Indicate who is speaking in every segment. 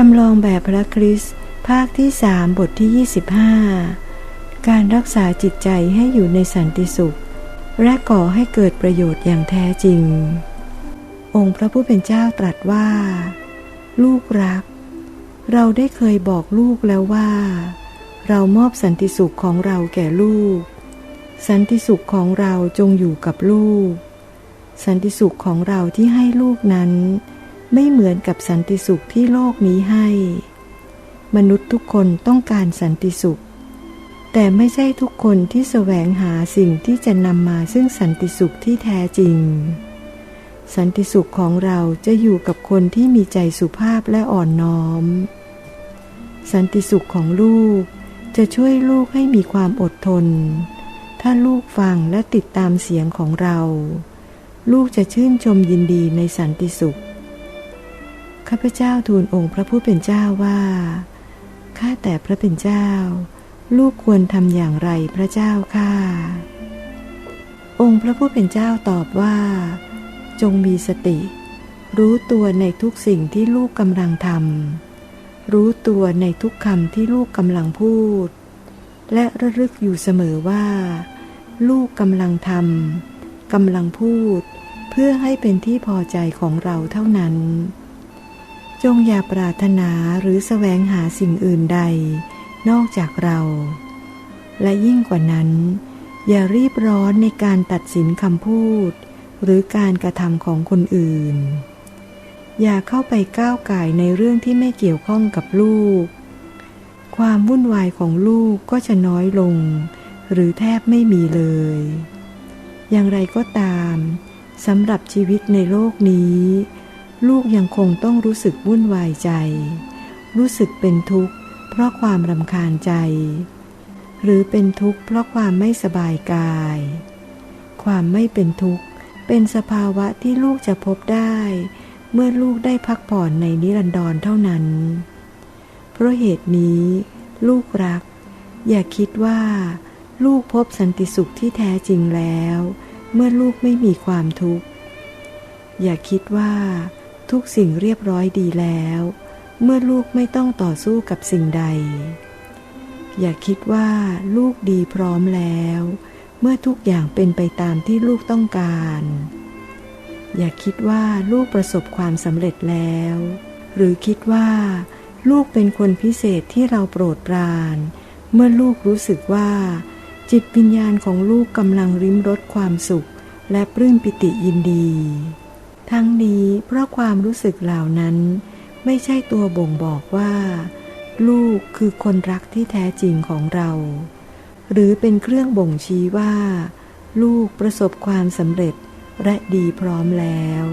Speaker 1: จำลองแบบพระคริสต์ภาคที่สามบทที่ 25 การรักษาจิตใจให้อยู่ในสันติสุข และก่อให้เกิดประโยชน์อย่างแท้จริง องค์พระผู้เป็นเจ้าตรัสว่า ลูกรัก เราได้เคยบอกลูกแล้วว่า เรามอบสันติสุขของเราแก่ลูก สันติสุขของเราจงอยู่กับลูก สันติสุขของเราที่ให้ลูกนั้น ไม่เหมือนกับสันติสุขที่โลกนี้ให้ มนุษย์ทุกคนต้องการสันติสุข แต่ไม่ใช่ทุกคนที่แสวงหาสิ่งที่จะนำมาซึ่งสันติสุขที่แท้จริง สันติสุขของเราจะอยู่กับคนที่มีใจสุภาพและอ่อนน้อม สันติสุขของลูกจะช่วยลูกให้มีความอดทน ถ้าลูกฟังและติดตามเสียงของเรา ลูกจะชื่นชมยินดีในสันติสุข ข้าพเจ้าทูลองค์พระผู้เป็นเจ้าว่า ข้าแต่พระเป็นเจ้า ลูกควรทำอย่างไรพระเจ้าข้าองค์พระผู้เป็นเจ้าตอบว่า จงมีสติ รู้ตัวในทุกสิ่งที่ลูกกำลังทำรู้ตัวในทุกคำที่ลูกกำลังพูด และระลึกอยู่เสมอว่า ลูกกำลังทำกำลังพูด เพื่อให้เป็นที่พอใจของเราเท่านั้น จงอย่าปรารถนาหรือแสวงหาสิ่งอื่นใด นอกจากเรา และยิ่งกว่านั้น อย่ารีบร้อนในการตัดสินคำพูด หรือการกระทำของคนอื่น อย่าเข้าไปก้าวไก่ในเรื่องที่ไม่เกี่ยวข้องกับลูก ความวุ่นวายของลูกก็จะน้อยลง หรือแทบไม่มีเลย อย่างไรก็ตามสำหรับชีวิตในโลกนี้ ลูกยังคงต้องรู้สึกวุ่นวายใจ รู้สึกเป็นทุกข์ เพราะความรำคาญใจ หรือเป็นทุกข์เพราะความไม่สบายกาย ความไม่เป็นทุกข์ เป็นสภาวะที่ลูกจะพบได้ เมื่อลูกได้พักผ่อนในนิรันดรเท่านั้น เพราะเหตุนี้ ลูกรัก อย่าคิดว่า ลูกพบสันติสุขที่แท้จริงแล้ว เมื่อลูกไม่มีความทุกข์อย่าคิดว่า ทุกสิ่งเรียบร้อยดีแล้ว เมื่อลูกไม่ต้องต่อสู้กับสิ่งใด อย่าคิดว่าลูกดีพร้อมแล้ว เมื่อทุกอย่างเป็นไปตามที่ลูกต้องการ อย่าคิดว่าลูกประสบความสำเร็จแล้ว หรือคิดว่าลูกเป็นคนพิเศษที่เราโปรดปราน เมื่อลูกรู้สึกว่า จิตวิญญาณของลูกกำลังริมรสความสุข และปลื้มปิติยินดี ทั้งนี้เพราะความรู้สึกเหล่านั้นไม่ใช่ตัวบ่งบอกว่า ลูกคือคนรักที่แท้จริงของเรา หรือเป็นเครื่องบ่งชี้ว่า ลูกประสบความสำเร็จและดีพร้อมแล้ว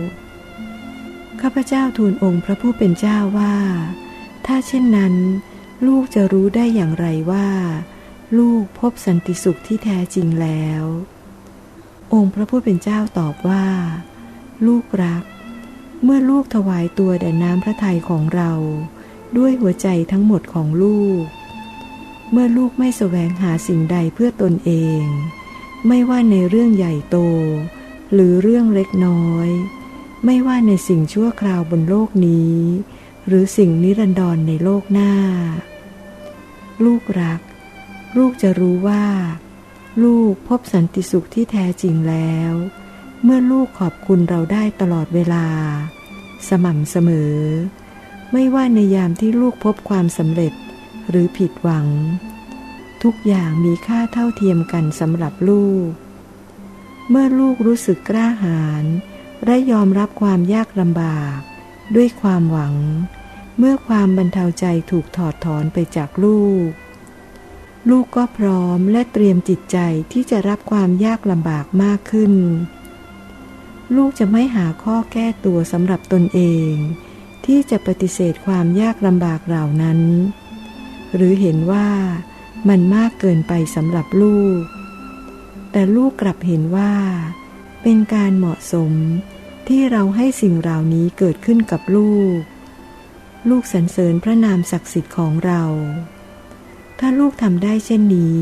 Speaker 1: ข้าพเจ้าทูลองค์พระผู้เป็นเจ้าว่า ถ้าเช่นนั้น ลูกจะรู้ได้อย่างไรว่า ลูกพบสันติสุขที่แท้จริงแล้ว องค์พระผู้เป็นเจ้าตอบว่า ลูกรัก เมื่อลูกถวายตัวแด่น้ำพระทัยของเรา ด้วยหัวใจทั้งหมดของลูก เมื่อลูกไม่แสวงหาสิ่งใดเพื่อตนเอง ไม่ว่าในเรื่องใหญ่โต หรือเรื่องเล็กน้อย ไม่ว่าในสิ่งชั่วคราวบนโลกนี้ หรือสิ่งนิรันดรในโลกหน้า ลูกรัก ลูกจะรู้ว่า ลูกพบสันติสุขที่แท้จริงแล้ว เมื่อลูกขอบคุณเราได้ตลอดเวลา สม่ำเสมอ ไม่ว่าในยามที่ลูกพบความสำเร็จหรือผิดหวัง ทุกอย่างมีค่าเท่าเทียมกันสำหรับลูก เมื่อลูกรู้สึกกล้าหาญและยอมรับความยากลำบาก ด้วยความหวัง เมื่อความบรรเทาใจถูกถอดถอนไปจากลูก ลูกก็พร้อมและเตรียมจิตใจที่จะรับความยากลำบากมากขึ้น ลูกจะไม่หาข้อแก้ตัวสำหรับตนเอง ที่จะปฏิเสธความยากลำบากเหล่านั้น หรือเห็นว่ามันมากเกินไปสำหรับลูก แต่ลูกกลับเห็นว่า เป็นการเหมาะสมที่เราให้สิ่งเหล่านี้เกิดขึ้นกับลูก ลูกสรรเสริญพระนามศักดิ์สิทธิ์ของเรา ถ้าลูกทำได้เช่นนี้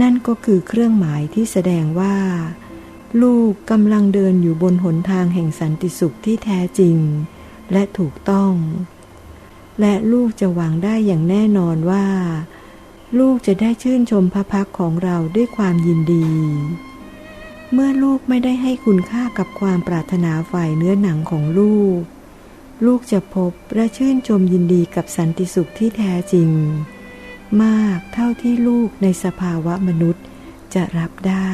Speaker 1: นั่นก็คือเครื่องหมายที่แสดงว่า ลูกกำลังเดินอยู่บนหนทางแห่งสันติสุขที่แท้จริง และถูกต้อง และลูกจะหวังได้อย่างแน่นอนว่า ลูกจะได้ชื่นชมพระพักของเราด้วยความยินดี เมื่อลูกไม่ได้ให้คุณค่ากับความปรารถนาฝ่ายเนื้อหนังของลูก ลูกจะพบและชื่นชมยินดีกับสันติสุขที่แท้จริง มากเท่าที่ลูกในสภาวะมนุษย์จะรับได้